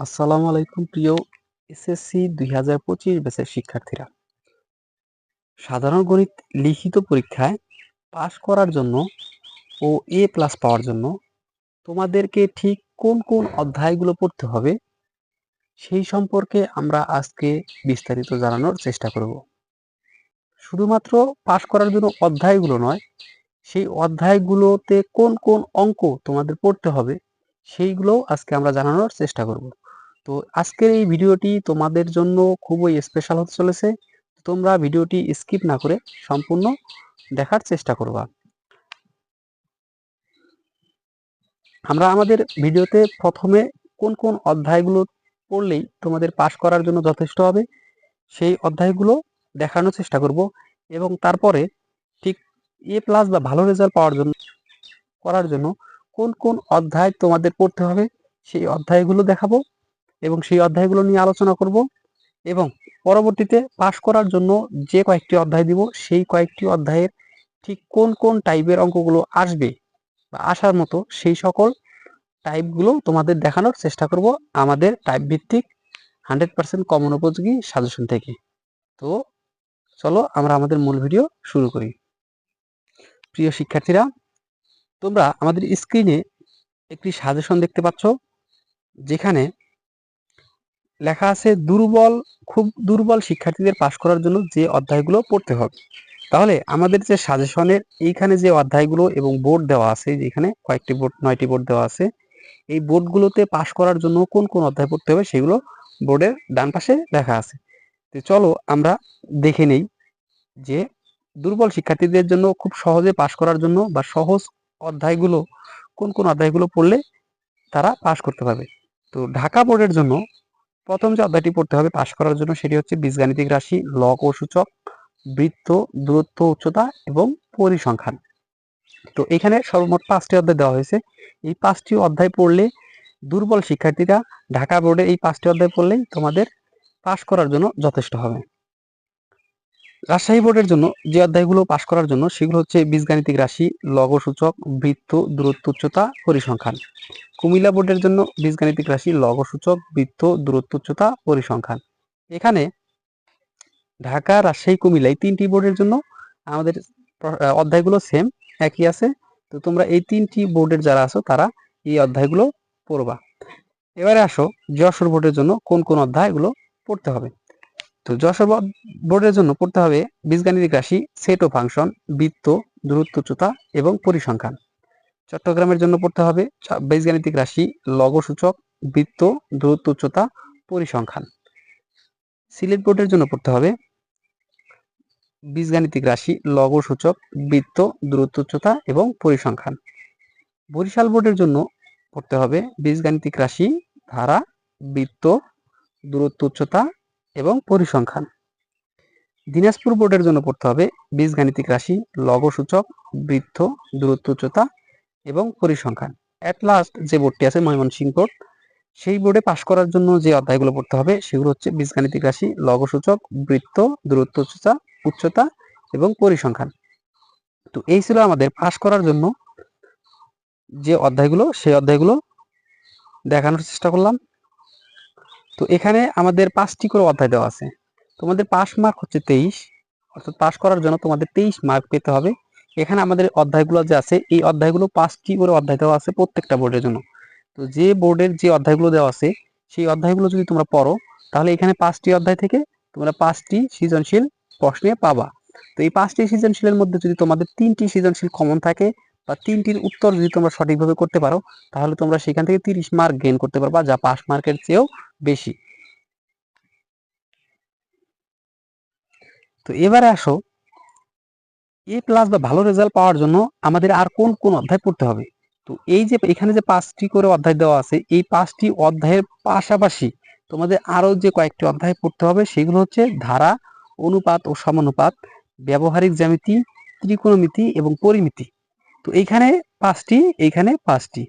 আসসালামু আলাইকুম প্রিয় এসএসসি দুই হাজার পঁচিশ ব্যাচের শিক্ষার্থীরা। সাধারণ গণিত লিখিত পরীক্ষায় পাশ করার জন্য ও এ প্লাস পাওয়ার জন্য তোমাদেরকে ঠিক কোন কোন অধ্যায়গুলো পড়তে হবে সেই সম্পর্কে আমরা আজকে বিস্তারিত জানানোর চেষ্টা করব। শুধুমাত্র পাশ করার জন্য অধ্যায়গুলো নয়, সেই অধ্যায়গুলোতে কোন কোন অঙ্ক তোমাদের পড়তে হবে সেইগুলোও আজকে আমরা জানানোর চেষ্টা করব। তো আজকের এই ভিডিওটি তোমাদের জন্য খুবই স্পেশাল হতে চলেছে। তোমরা ভিডিওটি স্কিপ না করে সম্পূর্ণ দেখার চেষ্টা করবা। আমরা আমাদের ভিডিওতে প্রথমে কোন কোন অধ্যায়গুলো পড়লেই তোমাদের পাশ করার জন্য যথেষ্ট হবে, সেই অধ্যায়গুলো দেখানোর চেষ্টা করব এবং তারপরে ঠিক এ প্লাস বা ভালো রেজাল্ট পাওয়ার জন্য করার জন্য কোন কোন অধ্যায় তোমাদের পড়তে হবে, সেই অধ্যায়গুলো দেখাবো। এবং সেই অধ্যায়গুলো নিয়ে আলোচনা করব এবং পরবর্তীতে পাশ করার জন্য যে কয়েকটি অধ্যায় দিব, সেই কয়েকটি অধ্যায়ের ঠিক কোন কোন টাইপের অঙ্কগুলো আসবে বা আসার মতো সেই সকল টাইপগুলো তোমাদের দেখানোর চেষ্টা করব আমাদের টাইপ ভিত্তিক হান্ড্রেড পার্সেন্ট কমন উপযোগী সাজেশন থেকে। তো চলো আমরা আমাদের মূল ভিডিও শুরু করি। প্রিয় শিক্ষার্থীরা, তোমরা আমাদের স্ক্রিনে একটি সাজেশন দেখতে পাচ্ছ, যেখানে লেখা আছে, দুর্বল, খুব দুর্বল শিক্ষার্থীদের পাশ করার জন্য যে অধ্যায়গুলো পড়তে হবে। তাহলে আমাদের যে সাজেশনের এইখানে যে অধ্যায়গুলো এবং বোর্ড দেওয়া আছে, যেখানে কয়েকটি বোর্ড, নয়টি বোর্ড দেওয়া আছে, এই বোর্ডগুলোতে পাশ করার জন্য কোন কোন অধ্যায় পড়তে হবে সেগুলো বোর্ডের ডান পাশে লেখা আছে। তো চলো আমরা দেখে নেই যে দুর্বল শিক্ষার্থীদের জন্য খুব সহজে পাশ করার জন্য বা সহজ অধ্যায়গুলো, কোন কোন অধ্যায়গুলো পড়লে তারা পাশ করতে পারবে। তো ঢাকা বোর্ডের জন্য প্রথম যে অধ্যায়টি পড়তে হবে পাশ করার জন্য সেটি হচ্ছে বীজগাণিতিক রাশি লক ও সূচক, বৃত্ত, দূরত্ব, উচ্চতা এবং পরিসংখ্যান। তো এখানে সর্বমোট পাঁচটি অধ্যায় দেওয়া হয়েছে। এই পাঁচটি অধ্যায় পড়লে দুর্বল শিক্ষার্থীরা ঢাকা বোর্ডের এই পাঁচটি অধ্যায় পড়লেই তোমাদের পাশ করার জন্য যথেষ্ট হবে। রাজশাহী বোর্ডের জন্য যে অধ্যায়গুলো পাশ করার জন্য, সেগুলো হচ্ছে বীজগাণিতিক রাশি লঘু সূচক বৃত্ত দূরত্ব উচ্চতা পরিসংখ্যান। কুমিল্লা বোর্ডের জন্য বীজগাণিতিক রাশি লঘু সূচক বৃত্ত দূরত্ব উচ্চতা পরিসংখ্যান। এখানে ঢাকা, রাজশাহী কুমিল্লা এই তিনটি বোর্ডের জন্য আমাদের অধ্যায়গুলো সেম একই আছে। তো তোমরা এই তিনটি বোর্ডের যারা আছো, তারা এই অধ্যায়গুলো পড়বা। এবারে আসো, যশোর বোর্ডের জন্য কোন কোন অধ্যায়গুলো পড়তে হবে। তো যশোর বোর্ডের জন্য পড়তে হবে বীজগাণিতিক রাশি সেট ও ফাংশন বৃত্ত, দূরত্ব, উচ্চতা এবং পরিসংখ্যান। চট্টগ্রামের জন্য পড়তে হবে বীজগাণিতিক রাশি, লঘসূচক, বৃত্ত, দূরত্ব, উচ্চতা, পরিসংখ্যান। সিলেট বোর্ডের জন্য পড়তে হবে বীজগাণিতিক রাশি, লঘসূচক, বৃত্ত, দূরত্ব, উচ্চতা এবং পরিসংখ্যান। বরিশাল বোর্ডের জন্য পড়তে হবে বীজগাণিতিক রাশি, ধারা, বৃত্ত, দূরত্ব, উচ্চতা এবং পরিসংখ্যান। দিনাজপুর বোর্ডের জন্য পড়তে হবে বীজগাণিতিক রাশি, লঘসূচক, বৃত্ত, দূরত্ব উচ্চতা এবং পরিসংখ্যান। অ্যাট লাস্ট যে বোর্ডটি আছে ময়মনসিংহ বোর্ড, সেই বোর্ডে পাশ করার জন্য যে অধ্যায়গুলো পড়তে হবে সেগুলো হচ্ছে বীজগাণিতিক রাশি, লঘসূচক, বৃত্ত, দূরত্ব উচ্চতা উচ্চতা এবং পরিসংখ্যান। তো এই ছিল আমাদের পাশ করার জন্য যে অধ্যায়গুলো, সেই অধ্যায়গুলো দেখানোর চেষ্টা করলাম। তো এখানে আমাদের পাঁচটি করে অধ্যায় দেওয়া আছে। তোমাদের পাস মার্ক হচ্ছে তেইশ, অর্থাৎ পাস করার জন্য তোমাদের তেইশ মার্ক পেতে হবে। এখানে আমাদের অধ্যায়গুলো যে আছে, এই অধ্যায়গুলো পাঁচটি করে অধ্যায় দেওয়া আছে প্রত্যেকটা বোর্ডের জন্য। তো যে বোর্ডের যে অধ্যায়গুলো দেওয়া আছে, সেই অধ্যায়গুলো যদি তোমরা পড়ো, তাহলে এখানে পাঁচটি অধ্যায় থেকে তোমরা পাঁচটি সৃজনশীল প্রশ্নে পাবা। তো এই পাঁচটি সৃজনশীলের মধ্যে যদি তোমাদের তিনটি সৃজনশীল কমন থাকে, বা তিনটির উত্তর যদি তোমরা সঠিকভাবে করতে পারো, তাহলে তোমরা সেখান থেকে তিরিশ মার্ক গেইন করতে পারবা, যা পাস মার্কের চেয়েও বেশি। তো এবারে আসো এ প্লাস বা ভালো রেজাল্ট পাওয়ার জন্য আমাদের আর কোন কোন অধ্যায় পড়তে হবে? তো এই যে এখানে যে পাঁচটি করে অধ্যায় দেওয়া আছে, এই পাঁচটি অধ্যায়ের পাশাপাশি তোমাদের আরও যে কয়েকটি অধ্যায় পড়তে হবে, সেগুলো হচ্ছে ধারা, অনুপাত ও সমানুপাত, ব্যবহারিক জ্যামিতি, ত্রিকোণমিতি এবং পরিমিতি। তো এইখানে পাঁচটি এইখানে পাঁচটি।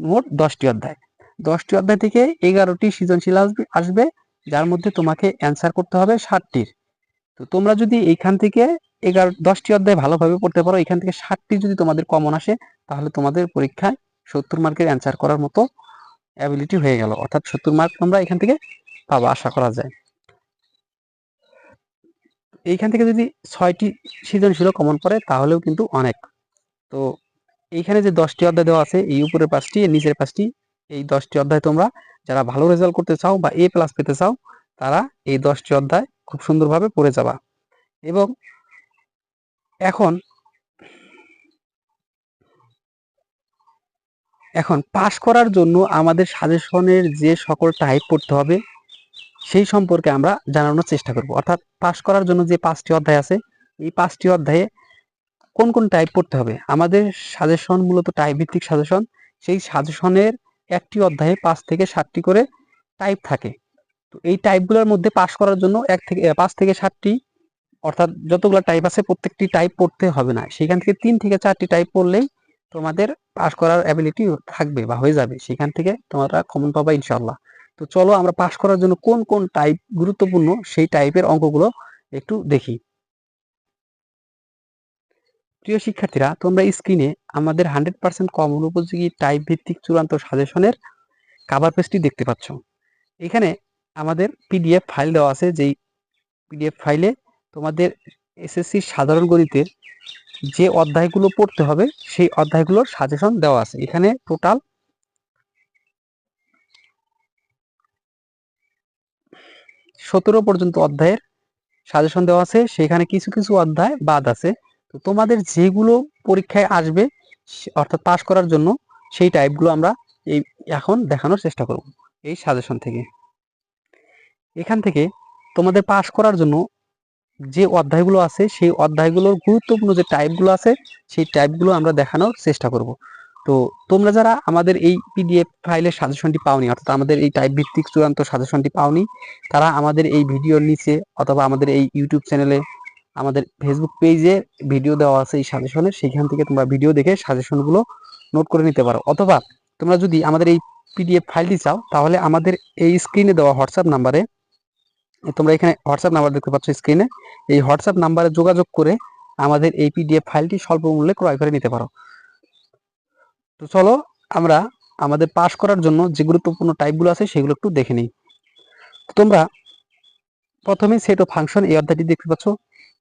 মোট দশটি অধ্যায়। দশটি অধ্যায় থেকে এগারোটি সৃজনশীল আসবে আসবে, যার মধ্যে তোমাকে অ্যান্সার করতে হবে ষাটটির। তো তোমরা যদি এইখান থেকে এগারো দশটি অধ্যায় ভালোভাবে পড়তে পারো, এখান থেকে ষাটটি যদি তোমাদের কমন আসে, তাহলে তোমাদের পরীক্ষায় সত্তর মার্কের অ্যান্সার করার মতো অ্যাবিলিটি হয়ে গেল। অর্থাৎ সত্তর মার্ক তোমরা এখান থেকে পাবো, আশা করা যায়। এইখান থেকে যদি ছয়টি সৃজনশীল কমন পড়ে, তাহলেও কিন্তু অনেক। তো এইখানে যে দশটি অধ্যায় দেওয়া আছে, এই উপরের পাঁচটি নিচের পাঁচটি এই দশটি অধ্যায় তোমরা যারা ভালো রেজাল্ট করতে চাও বা এ প্লাস পেতে চাও, তারা এই দশটি অধ্যায় খুব সুন্দরভাবে পড়ে যাবা। এবং এখন এখন পাশ করার জন্য আমাদের সাজেশনের যে সকল টাইপ পড়তে হবে, সেই সম্পর্কে আমরা জানানোর চেষ্টা করব। অর্থাৎ পাশ করার জন্য যে পাঁচটি অধ্যায় আছে, এই পাঁচটি অধ্যায়ে কোন কোন টাইপ পড়তে হবে? আমাদের সাজেশন মূলত টাইপ ভিত্তিক সাজেশন সেই সাজেশনের একটি অধ্যায়ে পাঁচ থেকে সাতটি করে টাইপ থাকে। তো এই টাইপগুলোর মধ্যে পাশ করার জন্য এক থেকে পাঁচ থেকে সাতটি, অর্থাৎ যতগুলো টাইপ আছে প্রত্যেকটি টাইপ পড়তে হবে না। সেখান থেকে তিন থেকে চারটি টাইপ পড়লেই তোমাদের পাশ করার অ্যাবিলিটি থাকবে বা হয়ে যাবে। সেখান থেকে তোমরা কমন পাবা ইনশাল্লাহ তো চলো আমরা পাশ করার জন্য কোন কোন টাইপ গুরুত্বপূর্ণ সেই টাইপের অঙ্কগুলো একটু দেখি। প্রিয় শিক্ষার্থীরা, তোমরা স্ক্রিনে আমাদের হান্ড্রেড পার্সেন্ট কমন উপযোগী টাইপ ভিত্তিক চূড়ান্ত সাজেশনের কাভার পেজটি দেখতে পাচ্ছ। এখানে আমাদের পিডিএফ ফাইল দেওয়া আছে, যেই পিডিএফ ফাইলে তোমাদের এসএসসি সাধারণ গণিতের যে অধ্যায়গুলো পড়তে হবে, সেই অধ্যায়গুলোর সাজেশন দেওয়া আছে। এখানে টোটাল সতেরো পর্যন্ত অধ্যায়ের সাজেশন দেওয়া আছে। সেখানে কিছু কিছু অধ্যায় বাদ আছে। তো তোমাদের যেগুলো পরীক্ষায় আসবে অর্থাৎ পাশ করার জন্য সেই টাইপগুলো আমরা এই এখন দেখানোর চেষ্টা করব এই সাজেশন থেকে। এখান থেকে তোমাদের পাশ করার জন্য যে অধ্যায়গুলো আছে সেই অধ্যায়গুলোর গুরুত্বপূর্ণ যে টাইপগুলো আছে সেই টাইপগুলো আমরা দেখানোর চেষ্টা করব। তো তোমরা যারা আমাদের এই পিডিএফ ফাইলের সাজেশনটি পাওনি, অর্থাৎ আমাদের এই টাইপ ভিত্তিক চূড়ান্ত সাজেশনটি পাওনি, তারা আমাদের এই ভিডিওর নিচে অথবা আমাদের এই ইউটিউব চ্যানেলে আমাদের ফেসবুক পেজে ভিডিও দেওয়া আছে এই সাজেশনের সেখান থেকে তোমরা ভিডিও দেখে সাজেশনগুলো নোট করে নিতে পারো। অথবা তোমরা যদি আমাদের এই পিডিএফ ফাইলটি চাও, তাহলে আমাদের এই স্ক্রিনে দেওয়া হোয়াটসঅ্যাপ নাম্বারে তোমরা এখানে হোয়াটসঅ্যাপ নাম্বার দেখতে পাচ্ছ স্ক্রিনে এই হোয়াটসঅ্যাপ নাম্বারে যোগাযোগ করে আমাদের এই পিডিএফ ফাইলটি স্বল্প মূল্যে ক্রয় করে নিতে পারো। তো চলো আমরা আমাদের পাশ করার জন্য যে গুরুত্বপূর্ণ টাইপগুলো আছে সেগুলো একটু দেখে নিই। তোমরা প্রথমে সেট ও ফাংশন এই অধ্যায়টি দেখতে পাচ্ছ।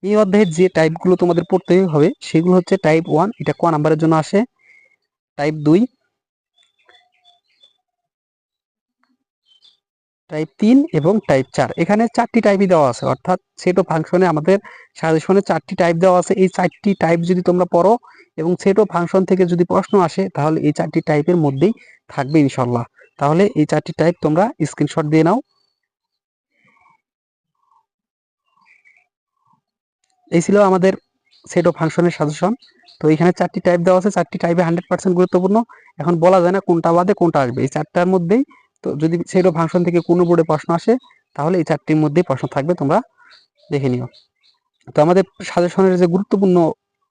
এই অধ্যায়ের যে টাইপগুলো তোমাদের পড়তে হবে, সেগুলো হচ্ছে টাইপ ওয়ান এটা ক নাম্বারের জন্য আসে? টাইপ দুই। টাইপ তিন এবং টাইপ চার। এখানে চারটি টাইপই দেওয়া আছে, অর্থাৎ সেট ও ফাংশনে আমাদের সাজেশনে চারটি টাইপ দেওয়া আছে। এই চারটি টাইপ যদি তোমরা পড়ো এবং সেট ও ফাংশন থেকে যদি প্রশ্ন আসে, তাহলে এই চারটি টাইপের মধ্যেই থাকবে ইনশাল্লাহ তাহলে এই চারটি টাইপ তোমরা স্ক্রিনশট দিয়ে নাও। এই ছিল আমাদের সেট ও ফাংশনের সাজেশন তো এখানে চারটি টাইপ দেওয়া আছে, চারটি টাইপে হান্ড্রেড পার্সেন্ট গুরুত্বপূর্ণ। এখন বলা যায় না কোনটা বাদে কোনটা আসবে। এই চারটার মধ্যেই তো যদি সেট ও ফাংশন থেকে কোনো বোর্ডে প্রশ্ন আসে, তাহলে এই চারটির মধ্যেই প্রশ্ন থাকবে, তোমরা দেখে নিও। তো আমাদের সাজেশনের যে গুরুত্বপূর্ণ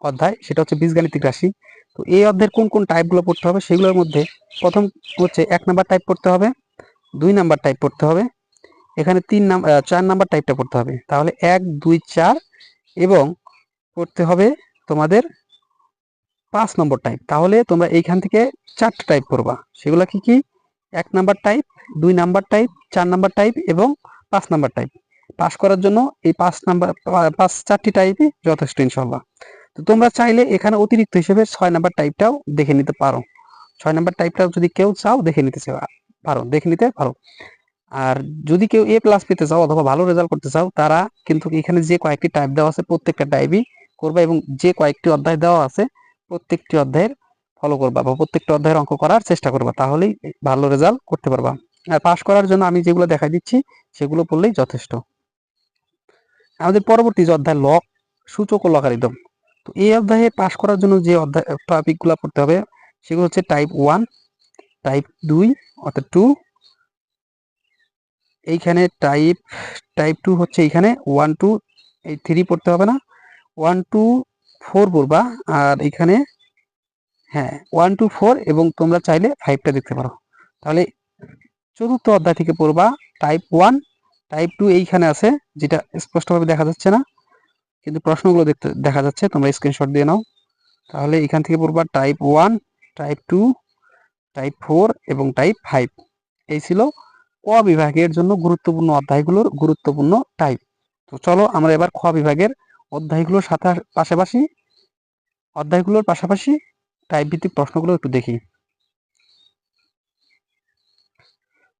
অধ্যায়, সেটা হচ্ছে বীজগাণিতিক রাশি। তো এই অধ্যায়ের কোন কোন টাইপগুলো পড়তে হবে, সেগুলোর মধ্যে প্রথম হচ্ছে এক নাম্বার টাইপ পড়তে হবে, দুই নাম্বার টাইপ পড়তে হবে। এখানে তিন নাম্বার চার নাম্বার টাইপটা পড়তে হবে। তাহলে এক, দুই, চার এবং করতে হবে তোমাদের পাঁচ নম্বর টাইপ তাহলে তোমরা এইখান থেকে চারটা টাইপ করবা। সেগুলো কি কি? এক নাম্বার টাইপ দুই নাম্বার টাইপ চার নাম্বার টাইপ এবং পাঁচ নাম্বার টাইপ পাস করার জন্য এই পাঁচ নাম্বার, পাঁচ চারটি টাইপই যথেষ্ট ইনশাল্লাহ তো তোমরা চাইলে এখানে অতিরিক্ত হিসেবে ছয় নাম্বার টাইপটাও দেখে নিতে পারো। ছয় নাম্বার টাইপটাও যদি কেউ চাও দেখে নিতে পারো, দেখে নিতে পারো। আর যদি কেউ এ প্লাস পেতে চাও অথবা ভালো রেজাল্ট করতে চাও, তারা কিন্তু এখানে যে কয়েকটি টাইপ দেওয়া আছে, প্রত্যেকটা টাইপই করবে এবং যে কয়েকটি অধ্যায় দেওয়া আছে, প্রত্যেকটি অধ্যায়ের ফলো করবা বা প্রত্যেকটা অধ্যায়ের অঙ্ক করার চেষ্টা করবা, তাহলেই ভালো রেজাল্ট করতে পারবা। আর পাশ করার জন্য আমি যেগুলো দেখাই দিচ্ছি, সেগুলো পড়লেই যথেষ্ট। আমাদের পরবর্তী যে অধ্যায় লক সূচক ও লগারিদম তো এই অধ্যায়ে পাশ করার জন্য যে অধ্যায় টপিকগুলো পড়তে হবে, সেগুলো হচ্ছে টাইপ ওয়ান টাইপ দুই অর্থাৎ টু এইখানে টাইপ টাইপ টু হচ্ছে এইখানে ওয়ান টু এই থ্রি পড়তে হবে না। ওয়ান টু ফোর পড়বা, আর এখানে হ্যাঁ ওয়ান টু ফোর এবং তোমরা চাইলে ফাইভটা দেখতে পারো। তাহলে চতুর্থ অধ্যায় থেকে পড়বা টাইপ ওয়ান টাইপ টু এইখানে আছে, যেটা স্পষ্টভাবে দেখা যাচ্ছে না, কিন্তু প্রশ্নগুলো দেখতে, দেখা যাচ্ছে, তোমরা স্ক্রিনশট দিয়ে নাও। তাহলে এখান থেকে পড়বা type one type two type four এবং টাইপ ফাইভ এই ছিল ক বিভাগের জন্য গুরুত্বপূর্ণ অধ্যায়গুলোর গুরুত্বপূর্ণ টাইপ তো চলো আমরা এবার খ বিভাগের অধ্যায়গুলোর সাথে পাশাপাশি, অধ্যায়গুলোর পাশাপাশি টাইপ ভিত্তিক প্রশ্নগুলো একটু দেখি।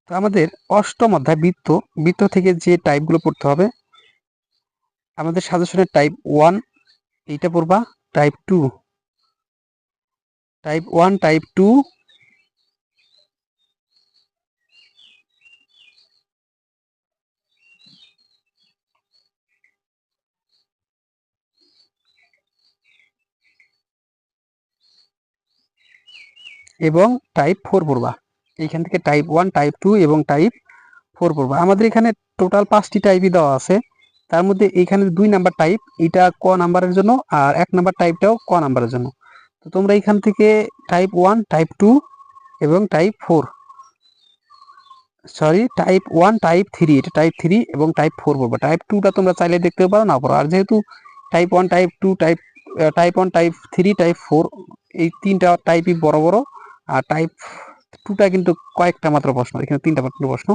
তো আমাদের অষ্টম অধ্যায় বৃত্ত বৃত্ত থেকে যে টাইপগুলো পড়তে হবে, আমাদের সাজেশনের টাইপ ওয়ান এইটা পড়বা type two type one type two এবং টাইপ ফোর পড়বা। এইখান থেকে টাইপ ওয়ান টাইপ টু এবং টাইপ ফোর পড়বা। আমাদের এখানে টোটাল পাঁচটি টাইপই দেওয়া আছে। তার মধ্যে এইখানে দুই নাম্বার টাইপ এটা ক নাম্বারের জন্য আর এক নাম্বার টাইপটাও ক নাম্বারের জন্য। তো তোমরা এখান থেকে টাইপ ওয়ান টাইপ টু এবং type four sorry type one type three এটা টাইপ থ্রি এবং টাইপ ফোর পড়বে। টাইপ টুটা তোমরা চাইলে দেখতে পারো না পারো আর যেহেতু type one type two type type one type three type four এই তিনটা টাইপই বড় বড় আর টাইপ টুটা কিন্তু কয়েকটা মাত্র প্রশ্ন, এখানে তিনটা মাত্র প্রশ্ন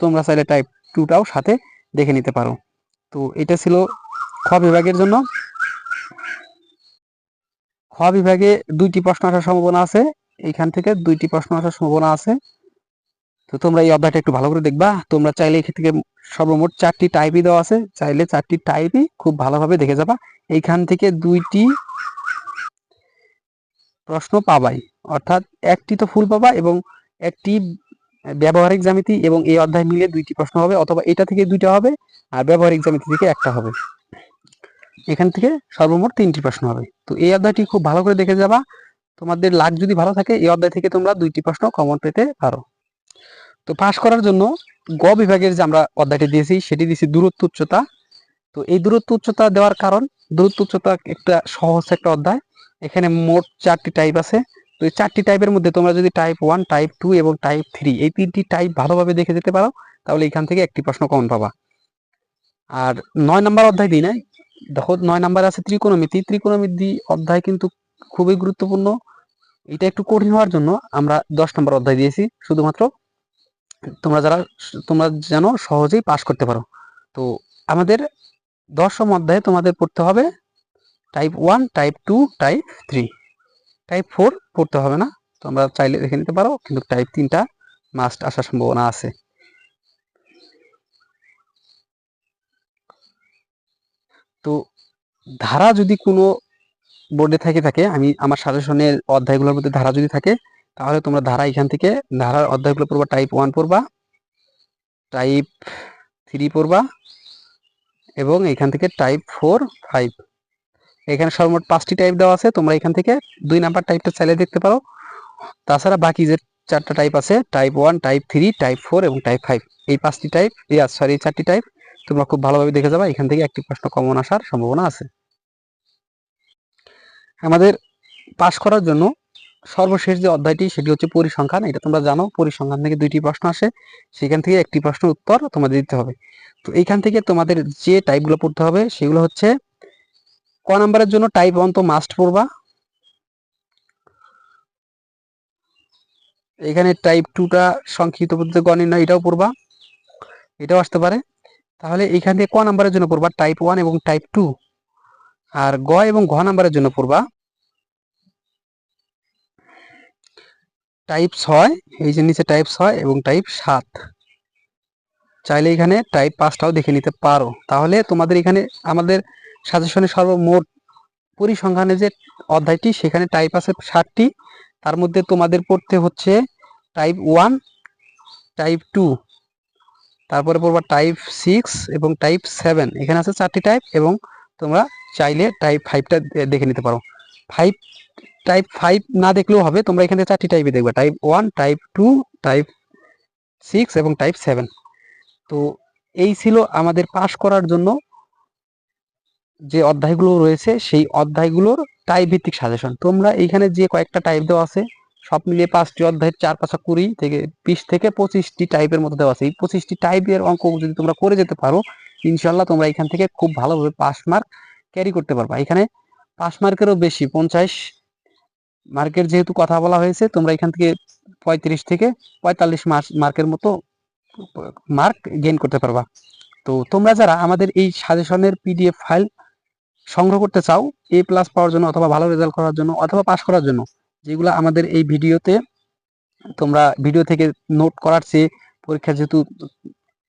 তোমরা চাইলে টাইপ টুটাও সাথে দেখে নিতে পারো। তো এটা ছিল খ বিভাগের জন্য। খ বিভাগে দুইটি প্রশ্ন আসার সম্ভাবনা আছে, এইখান থেকে দুইটি প্রশ্ন আসার সম্ভাবনা আছে। তো তোমরা এই অধ্যায়টা একটু ভালো করে দেখবা। তোমরা চাইলে এখান থেকে সর্বমোট চারটি টাইপই দেওয়া আছে, চাইলে চারটি টাইপই খুব ভালোভাবে দেখে যাবা। এইখান থেকে দুইটি প্রশ্ন পাবাই। অর্থাৎ একটি তো ফুল পাবা এবং একটি ব্যবহারিক জ্যামিতি এবং এই অধ্যায় মিলে দুইটি প্রশ্ন হবে অথবা এটা থেকে দুইটা হবে আর ব্যবহারিক জ্যামিতি থেকে একটা হবে। এখান থেকে সর্বমোট তিনটি প্রশ্ন হবে। তো এই অধ্যায়টি খুব ভালো করে দেখে যাবা। তোমাদের লাগ যদি ভালো থাকে, এই অধ্যায় থেকে তোমরা দুইটি প্রশ্ন কমন পেতে পারো। তো পাশ করার জন্য গ বিভাগের যে আমরা অধ্যায়টি দিয়েছি, সেটি দিয়েছি দূরত্ব উচ্চতা। তো এই দূরত্ব উচ্চতা দেওয়ার কারণ, দূরত্ব উচ্চতা একটা সহজ একটা অধ্যায়। এখানে মোট চারটি টাইপ আছে। তো এই চারটি টাইপের মধ্যে তোমরা যদি টাইপ ওয়ান টাইপ টু এবং টাইপ থ্রি এই তিনটি টাইপ ভালোভাবে দেখে যেতে পারো, তাহলে এখান থেকে একটি প্রশ্ন কমন পাবা। আর নয় নাম্বার অধ্যায় দিই নাই দেখো, নয় নাম্বার আছে ত্রিকোণমিতি। ত্রিকোণমিতি অধ্যায় কিন্তু খুবই গুরুত্বপূর্ণ। এটা একটু কঠিন হওয়ার জন্য আমরা দশ নম্বর অধ্যায় দিয়েছি। শুধুমাত্র তোমরা যারা, তোমরা যেন সহজেই পাশ করতে পারো। তো আমাদের দশম অধ্যায়ে তোমাদের পড়তে হবে type one type two type three type four পড়তে হবে না তোমরা চাইলে দেখে নিতে পারো, কিন্তু টাইপ তিনটা মাস্ট আসার সম্ভাবনা আছে। তো ধারা যদি কোনো বোর্ডে থেকে থাকে, আমি আমার সাজেশনের অধ্যায়গুলোর মধ্যে ধারা যদি থাকে, তাহলে তোমরা ধারা এখান থেকে ধারার অধ্যায়গুলো পড়বা টাইপ ওয়ান পড়বা টাইপ থ্রি পড়বা, এবং এখান থেকে টাইপ ফোর ফাইভ এখানে সর্বমোট পাঁচটি টাইপ দেওয়া আছে, তোমরা এখান থেকে দুই নাম্বার টাইপটা চালিয়ে দেখতে পারো। তাছাড়া বাকি যে চারটা টাইপ আছে type one type three type four এবং টাইপ ফাইভ এই পাঁচটি টাইপ ইয়া সরি এই চারটি টাইপ তোমরা খুব ভালোভাবে দেখে যাবা, এখান থেকে একটি প্রশ্ন কমন আসার সম্ভাবনা আছে। আমাদের পাশ করার জন্য সর্বশেষ যে অধ্যায়টি, সেটি হচ্ছে পরিসংখ্যান, এটা তোমরা জানো, পরিসংখ্যান থেকে দুইটি প্রশ্ন আসে, সেখান থেকে একটি প্রশ্ন উত্তর তোমাদের দিতে হবে। তো এইখান থেকে তোমাদের যে টাইপগুলো পড়তে হবে, সেগুলো হচ্ছে ক নাম্বারের জন্য টাইপ ওয়ান তো মাস্ট পড়বা। এখানে টাইপ টুটা সংক্ষিপ্ত পদ্ধতি গণনা এটাও পড়বা, এটাও আসতে পারে। তাহলে এখান থেকে ক নাম্বারের জন্য পড়বা টাইপ ওয়ান এবং টাইপ টু আর গ এবং ঘ নাম্বারের জন্য পড়বা। টাইপ ছয়, এই যে নিচে টাইপ ছয় এবং টাইপ সাত। চাইলে এখানে টাইপ পাঁচটাও দেখে নিতে পারো। তাহলে তোমাদের এখানে আমাদের সাজেশনে সর্বমোট পরিসংখ্যানে যে অধ্যায়টি, সেখানে টাইপ আছে ষাটটি। তার মধ্যে তোমাদের পড়তে হচ্ছে টাইপ ওয়ান টাইপ টু তারপরে পড়বা টাইপ সিক্স এবং টাইপ সেভেন এখানে আছে চারটি টাইপ এবং তোমরা চাইলে টাইপ ফাইভটা দেখে নিতে পারো। ফাইভ টাইপ ফাইভ না দেখলেও হবে, তোমরা এখানে চারটি টাইপে দেখবে। Type one type two type six এবং টাইপ সেভেন তো এই ছিল আমাদের পাশ করার জন্য যে অধ্যায়গুলো রয়েছে, সেই অধ্যায়গুলোর টাইপ ভিত্তিক সাজেশন তোমরা এইখানে যে কয়েকটা টাইপ দেওয়া আছে, সব মিলিয়ে পাঁচটি অধ্যায়ের চার পাঁচা কুড়ি থেকে বিশ থেকে পঁচিশটি টাইপের মতো দেওয়া আছে। এই পঁচিশটি টাইপের অঙ্ক যদি তোমরা করে যেতে পারো ইনশাল্লাহ তোমরা এখান থেকে খুব ভালোভাবে পাস মার্ক ক্যারি করতে পারবা। এখানে পাস মার্কেরও বেশি, পঞ্চাশ মার্কের যেহেতু কথা বলা হয়েছে, তোমরা এখান থেকে পঁয়ত্রিশ থেকে পঁয়তাল্লিশ মার্ক মার্কের মতো মার্ক গেইন করতে পারবা। তো তোমরা যারা আমাদের এই সাজেশনের পিডিএফ ফাইল সংগ্রহ করতে চাও এ প্লাস পাওয়ার জন্য অথবা ভালো রেজাল্ট করার জন্য অথবা পাস করার জন্য, যেগুলো আমাদের এই ভিডিওতে তোমরা ভিডিও থেকে নোট করার চেয়ে পরীক্ষা যেহেতু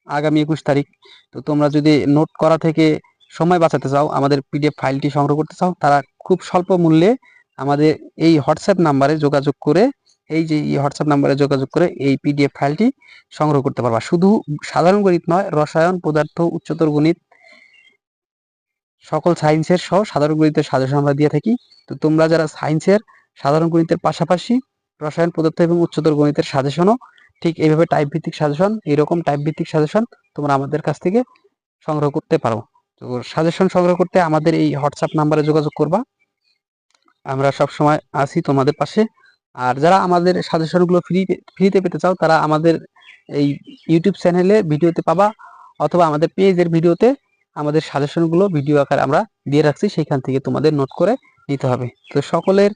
আগামী একুশ তারিখ, তো তোমরা যদি নোট করা থেকে সময় বাঁচাতে চাও, আমাদের পিডিএফ ফাইলটি সংগ্রহ করতে চাও, তারা খুব স্বল্প মূল্যে আমাদের এই হোয়াটসঅ্যাপ নাম্বারে যোগাযোগ করে, এই যে হোয়াটসঅ্যাপ নাম্বারে যোগাযোগ করে এই পিডিএফ ফাইলটি সংগ্রহ করতে পারবা। শুধু সাধারণ গণিত নয়, রসায়ন, পদার্থ, উচ্চতর গণিত সকল সায়েন্সের সহ সাধারণ গণিতের সাজেশন আমরা দিয়ে থাকি। তো তোমরা যারা সায়েন্সের সাধারণ গণিতের পাশাপাশি রসায়ন পদার্থ এবং উচ্চতর গণিতের সাজেশনও ঠিক এইভাবে টাইপ ভিত্তিক সাজেশন এইরকম টাইপ ভিত্তিক সাজেশন তোমরা আমাদের কাছ থেকে সংগ্রহ করতে পারো। তো সাজেশন সংগ্রহ করতে আমাদের এই হোয়াটসঅ্যাপ নাম্বারে যোগাযোগ করবা। আমরা সব সময় আছি তোমাদের পাশে। আর যারা আমাদের সাজেশনগুলো ফ্রি ফ্রিতে পেতে চাও, তারা আমাদের এই ইউটিউব চ্যানেলে ভিডিওতে পাবা, অথবা আমাদের পেজের ভিডিওতে আমাদের সাজেশনগুলো ভিডিও আকারে আমরা দিয়ে রাখছি, সেইখান থেকে তোমাদের নোট করে নিতে হবে। তো সকলের